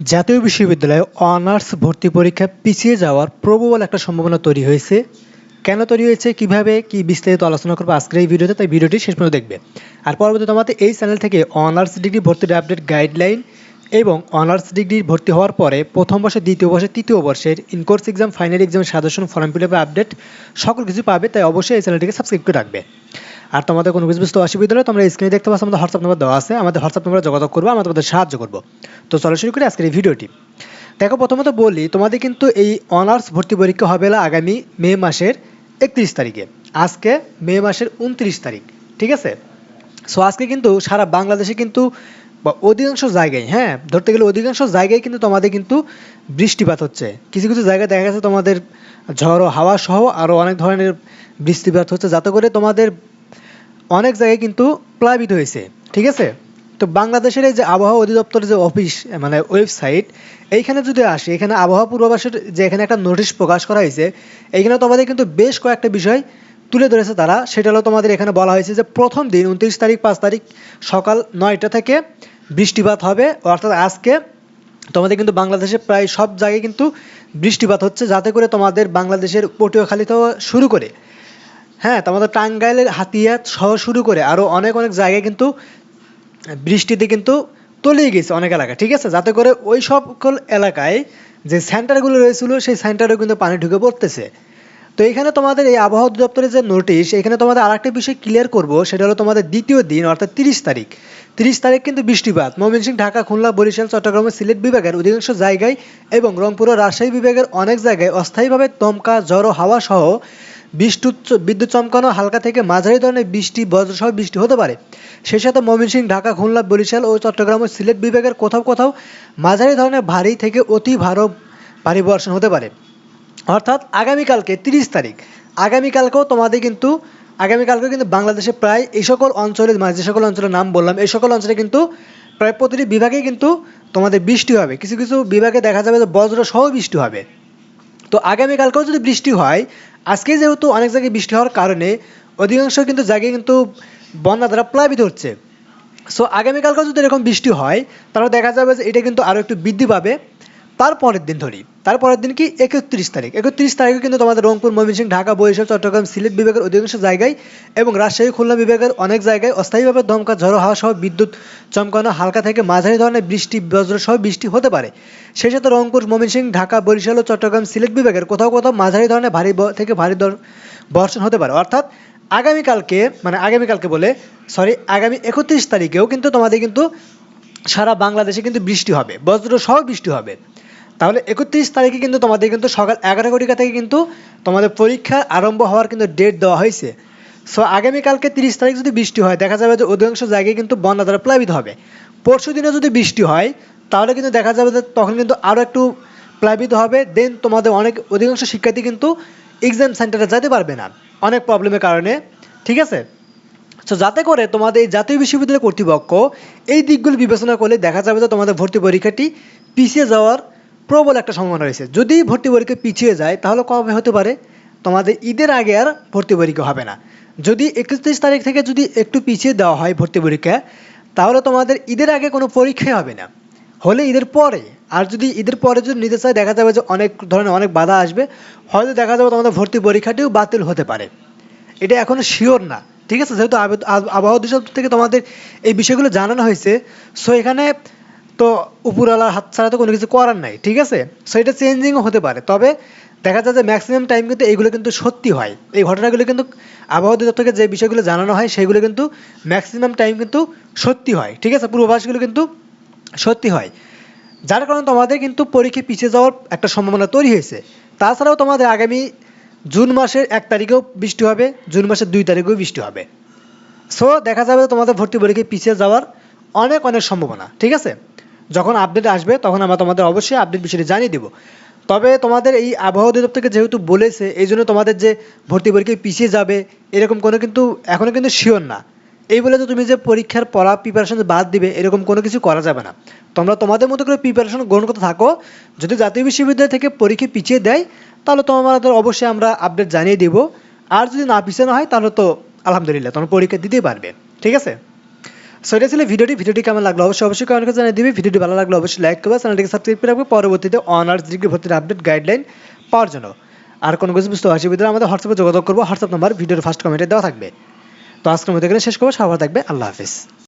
জাতীয় বিশ্ববিদ্যালয়ে অনার্স ভর্তি পরীক্ষা পিছিয়ে যাওয়ার প্রবল একটা সম্ভাবনা তৈরি হয়েছে। কেন তৈরি হয়েছে, কীভাবে, কি বিস্তারিত আলোচনা করব আজকের এই ভিডিওতে, তাই ভিডিওটি শেষ পর্যন্ত দেখবে আর পরবর্তী তোমাদের এই চ্যানেল থেকে অনার্স ডিগ্রি ভর্তির আপডেট গাইডলাইন এবং অনার্স ডিগ্রি ভর্তি হওয়ার পরে প্রথম বর্ষে, দ্বিতীয় বর্ষে, তৃতীয় বর্ষের ইনকোর্স এক্সাম, ফাইনাল এক্সামের সাজেশন, ফর্ম ফিল আপডেট সকল কিছু পাবে, তাই অবশ্যই এই চ্যানেলটিকে সাবস্ক্রাইব করে রাখবে। আর তোমাদের কোনো কিছু বুঝতে অসুবিধা হলে তোমরা স্ক্রিনে দেখতে পাচ্ছ, আমাদের হোয়াটসঅ্যাপ নাম্বার দেওয়া আছে, আমাদের হোয়াটসঅ্যাপ নাম্বারে যোগাযোগ করব আমরা তোমাদের সাহায্য করব। তো চলো শুরু করি আজকের এই ভিডিওটি। দেখো, প্রথমত বলি, তোমাদের কিন্তু এই অনার্স ভর্তি পরীক্ষা হবে না আগামী মে মাসের একত্রিশ তারিখে। আজকে মে মাসের উনত্রিশ তারিখ, ঠিক আছে? সো আজকে কিন্তু সারা বাংলাদেশে কিন্তু অধিকাংশ জায়গায় হ্যাঁ ধরতে গেলে অধিকাংশ জায়গায় কিন্তু তোমাদের কিন্তু বৃষ্টিপাত হচ্ছে। কিছু কিছু জায়গায় দেখা গেছে তোমাদের ঝড় হাওয়া সহ আরও অনেক ধরনের বৃষ্টিপাত হচ্ছে, যাতে করে তোমাদের অনেক জায়গায় কিন্তু প্লাবিত হয়েছে, ঠিক আছে? তো বাংলাদেশের এই যে আবহাওয়া অধিদপ্তরের যে অফিস মানে ওয়েবসাইট, এইখানে যদি আসে, এখানে আবহাওয়া পূর্বাভাসের যে এখানে একটা নোটিশ প্রকাশ করা হয়েছে, এইখানে তোমাদের কিন্তু বেশ কয়েকটা বিষয় তুলে ধরেছে তারা। সেটা হলো তোমাদের এখানে বলা হয়েছে যে প্রথম দিন, উনত্রিশ তারিখ, পাঁচ তারিখ সকাল নয়টা থেকে বৃষ্টিপাত হবে। অর্থাৎ আজকে তোমাদের কিন্তু বাংলাদেশে প্রায় সব জায়গায় কিন্তু বৃষ্টিপাত হচ্ছে, যাতে করে তোমাদের বাংলাদেশের পটুয়াখালী থেকে শুরু করে হ্যাঁ তোমাদের টাঙ্গাইলের হাতিয়াত সহ শুরু করে আরও অনেক অনেক জায়গায় কিন্তু বৃষ্টিতে কিন্তু তলিয়ে গেছে অনেক এলাকা, ঠিক আছে? যাতে করে ওই সকল এলাকায় যে সেন্টারগুলো রয়েছিল, সেই সেন্টারেও কিন্তু পানি ঢুকে পড়তেছে। তো এখানে তোমাদের এই আবহাওয়া অধিদপ্তরের যে নোটিশ এখানে তোমাদের আরেকটা বিষয় ক্লিয়ার করব, সেটা হলো তোমাদের দ্বিতীয় দিন, অর্থাৎ তিরিশ তারিখ। তিরিশ তারিখ কিন্তু বৃষ্টিপাত। ময়মনসিংহ, ঢাকা, খুলনা, বরিশাল, চট্টগ্রাম, সিলেট বিভাগের অধিকাংশ জায়গায় এবং রংপুর ও রাজশাহী বিভাগের অনেক জায়গায় অস্থায়ীভাবে দমকা, ঝড়ো হাওয়া সহ বিদ্যুৎ বিদ্যুৎ চমকানো হালকা থেকে মাঝারি ধরনের বৃষ্টি, বজ্রসহ বৃষ্টি হতে পারে। সেই সাথে ময়মনসিংহ, ঢাকা, খুলনা, বরিশাল ও চট্টগ্রাম ও সিলেট বিভাগের কোথাও কোথাও মাঝারি ধরনের ভারী থেকে অতি ভারো ভারী বর্ষণ হতে পারে। অর্থাৎ আগামীকালকে তিরিশ তারিখ। আগামীকালকেও তোমাদের কিন্তু, আগামীকালকেও কিন্তু বাংলাদেশে প্রায় এই সকল অঞ্চলে মানে যে সকল অঞ্চলের নাম বললাম এই সকল অঞ্চলে কিন্তু প্রায় প্রতিটি বিভাগেই কিন্তু তোমাদের বৃষ্টি হবে। কিছু কিছু বিভাগে দেখা যাবে যে বজ্র সহ বৃষ্টি হবে। তো আগামীকালকেও যদি বৃষ্টি হয়, আজকে যেহেতু অনেক জায়গায় বৃষ্টি হওয়ার কারণে অধিকাংশ কিন্তু জায়গায় কিন্তু বন্যা দ্বারা প্লাবিত হচ্ছে। সো আগামীকালকেও যদি এরকম বৃষ্টি হয়, তাহলে দেখা যাবে যে এটা কিন্তু আরও একটু বৃদ্ধি পাবে। তারপরের দিন ধরি। তারপরের দিন কি? একত্রিশ তারিখ। একত্রিশ তারিখে কিন্তু তোমাদের রংপুর, ময়মনসিংহ, ঢাকা, বরিশাল, চট্টগ্রাম, সিলেট বিভাগের অধিকাংশ জায়গায় এবং রাজশাহী, খুলনা বিভাগের অনেক জায়গায় অস্থায়ীভাবে দমকা ঝড়ো হাওয়া সহ বিদ্যুৎ চমকানো, হালকা থেকে মাঝারি ধরনের বৃষ্টি, বজ্র সহ বৃষ্টি হতে পারে। সেই সাথে রংপুর, ময়মনসিংহ, ঢাকা, বরিশাল ও চট্টগ্রাম, সিলেট বিভাগের কোথাও কোথাও মাঝারি ধরনের ভারী থেকে ভারী বর্ষণ হতে পারে। অর্থাৎ আগামীকালকে মানে আগামীকালকে বলে সরি আগামী একত্রিশ তারিখেও কিন্তু তোমাদের কিন্তু সারা বাংলাদেশে কিন্তু বৃষ্টি হবে। বজ্র সহ বৃষ্টি হবে। তাহলে একত্রিশ তারিখে কিন্তু তোমাদের কিন্তু সকাল এগারো ঘটিকা থেকে কিন্তু তোমাদের পরীক্ষা আরম্ভ হওয়ার কিন্তু ডেট দেওয়া হয়েছে। সো আগামীকালকে তিরিশ তারিখ যদি বৃষ্টি হয়, দেখা যাবে যে অধিকাংশ জায়গায় কিন্তু বন্যা দ্বারা প্লাবিত হবে। পরশু দিনে যদি বৃষ্টি হয়, তাহলে কিন্তু দেখা যাবে যে তখন কিন্তু আরও একটু প্লাবিত হবে। দেন তোমাদের অনেক অধিকাংশ শিক্ষার্থী কিন্তু এক্সাম সেন্টারে যেতে পারবে না, অনেক প্রবলেমের কারণে। ঠিক আছে? সো যাতে করে তোমাদের এই জাতীয় বিশ্ববিদ্যালয় কর্তৃপক্ষ এই দিকগুলো বিবেচনা করলে দেখা যাবে যে তোমাদের ভর্তি পরীক্ষাটি পিছিয়ে যাওয়ার প্রবল একটা সম্ভাবনা রয়েছে। যদি ভর্তি পরীক্ষা পিছিয়ে যায়, তাহলে কবে হতে পারে? তোমাদের ঈদের আগে আর ভর্তি পরীক্ষা হবে না। যদি একত্রিশ তারিখ থেকে যদি একটু পিছিয়ে দেওয়া হয় ভর্তি পরীক্ষা, তাহলে তোমাদের ঈদের আগে কোনো পরীক্ষাই হবে না। হলে ঈদের পরে, আর যদি ঈদের পরে যদি নিতে চায় দেখা যাবে যে অনেক ধরনের অনেক বাধা আসবে, হয়তো দেখা যাবে তোমাদের ভর্তি পরীক্ষাটিও বাতিল হতে পারে। এটা এখনও শিওর না, ঠিক আছে? যেহেতু আবহাওয়া অধিদপ্তর থেকে তোমাদের এই বিষয়গুলো জানানো হয়েছে সো এখানে তো উপরওয়ালার হাত ছাড়া তো কোনো কিছু করার নাই, ঠিক আছে? সো এটা চেঞ্জিংও হতে পারে। তবে দেখা যায় যে ম্যাক্সিমাম টাইম কিন্তু এইগুলো কিন্তু সত্যি হয়। এই ঘটনাগুলো কিন্তু আবহাওয়া অধিদপ্তরকে যে বিষয়গুলো জানানো হয়, সেগুলো কিন্তু ম্যাক্সিমাম টাইম কিন্তু সত্যি হয়, ঠিক আছে? পূর্বাভাসগুলো কিন্তু সত্যি হয়। যার কারণে তোমাদের কিন্তু পরীক্ষা পিছিয়ে যাওয়ার একটা সম্ভাবনা তৈরি হয়েছে। তাছাড়াও তোমাদের আগামী জুন মাসের এক তারিখেও বৃষ্টি হবে, জুন মাসের দুই তারিখেও বৃষ্টি হবে। সো দেখা যাবে তোমাদের ভর্তি পরীক্ষায় পিছিয়ে যাওয়ার অনেক অনেক সম্ভাবনা, ঠিক আছে? যখন আপডেট আসবে, তখন আমরা তোমাদের অবশ্যই আপডেট বিষয়টি জানিয়ে দিব। তবে তোমাদের এই আবহাওয়া অধিদপ্তর থেকে যেহেতু বলেছে, এই জন্য তোমাদের যে ভর্তি পরীক্ষায় পিছিয়ে যাবে, এরকম কোনো কিন্তু এখনও কিন্তু শিওর না। এই বলে তো তুমি যে পরীক্ষার পড়া প্রিপারেশন বাদ দিবে, এরকম কোনো কিছু করা যাবে না। তোমরা তোমাদের মতো করে প্রিপারেশন গ্রহণ করতে থাকো। যদি জাতীয় বিশ্ববিদ্যালয় থেকে পরীক্ষা পিছিয়ে দেয়, তাহলে তোমাদের অবশ্যই আমরা আপডেট জানিয়ে দিব। আর যদি না পিছানো হয়, তাহলে তো আলহামদুলিল্লাহ, তোমরা পরীক্ষা দিতেই পারবে। ঠিক আছে? সো এটা ছিল ভিডিওটি ভিডিওটি কেমন লাগল? অবশ্যই অবশ্যই কমেন্ট করে জানিয়ে দিবি। ভিডিওটি ভালো লাগল অবশ্যই লাইক করবে। চ্যানেলটিকে সাবস্ক্রাইব করে রাখবে। পরবর্তীতে অনার্স ডিগ্রি ভর্তির আপডেট গাইডলাইন পাওয়ার জন্য। আর কোনো কিছু বুঝতে পারছি ভিতরে আমাদের হোয়াটসঅ্যাপে যোগাযোগ করব। হোয়াটসঅ্যাপ নাম্বার ভিডিওর ফার্স্ট কমেন্টে দেওয়া থাকবে। তো আজকের মধ্যে এখানে শেষ করব। সবার থাকবে। আল্লাহ হাফিজ।